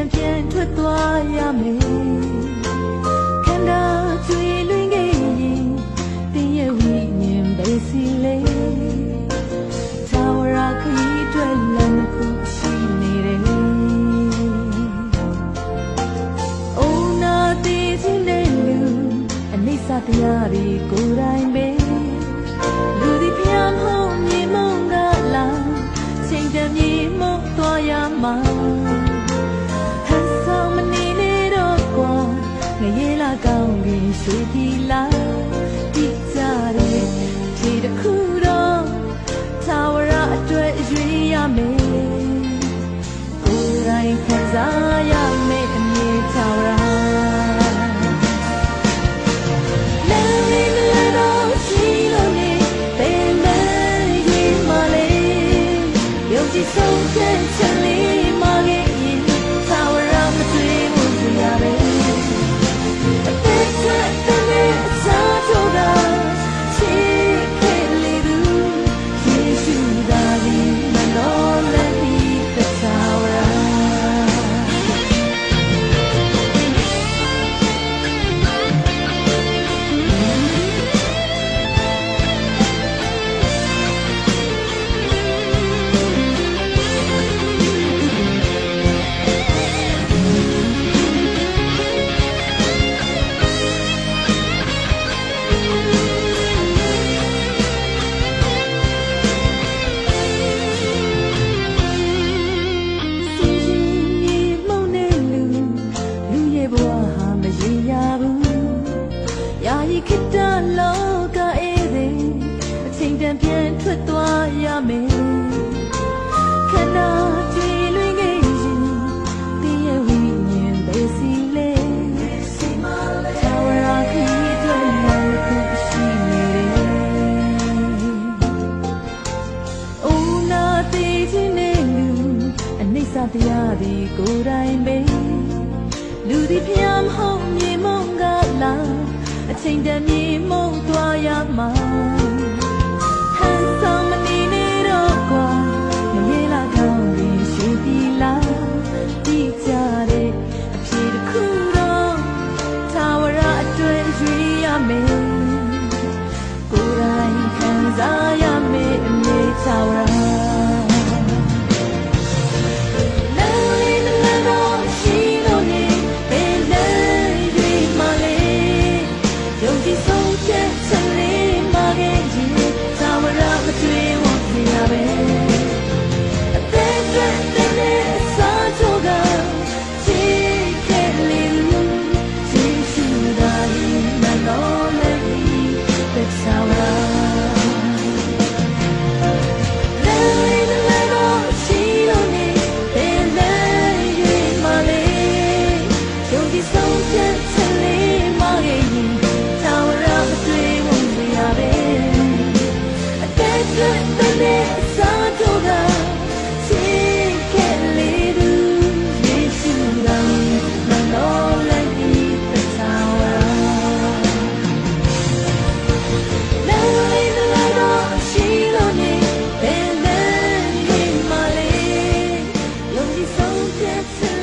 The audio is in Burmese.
န်ပြန်ထွက်သွားရမယ်ခန္ဓာကျွေလွင်ခဲ့ရင်တင်းရဲ့ဝိညာဉ်ပဲစီလေသာဝရခရီးအတွက်လမ်းတစ်ခုရှိနေတယ်အိုနာတီချင်းတဲ့လူအနိစ္စတရားတွေကိုယ်တိုင်ပဲလူဒီဖျားမဟုတ်မြေမုံကလာချိန်တည်းမြေမုံသွားရမှာ ခံစားရမယ့်အမြ ခိတ္တလောကအေးတဲ့အချိန်တန်ပြန်ထွက်သွားရမယ်ခန္ဓာကြည်လွင်ခဲ့ရင်တင်းရဲ့ဝိညာဉ်ပဲစီလေသာဝရခီးအတွက်လည်းခုရှိနေတယ်အိုနာသေးခြင်းနဲ့လူအနိစ္စတရားဒီကိုယ်တိုင်ပဲလူဒီဖျားမဟုတ်မြေမုံကလာအ ချိန်တည်းမြေမုံသွားရမှာ get to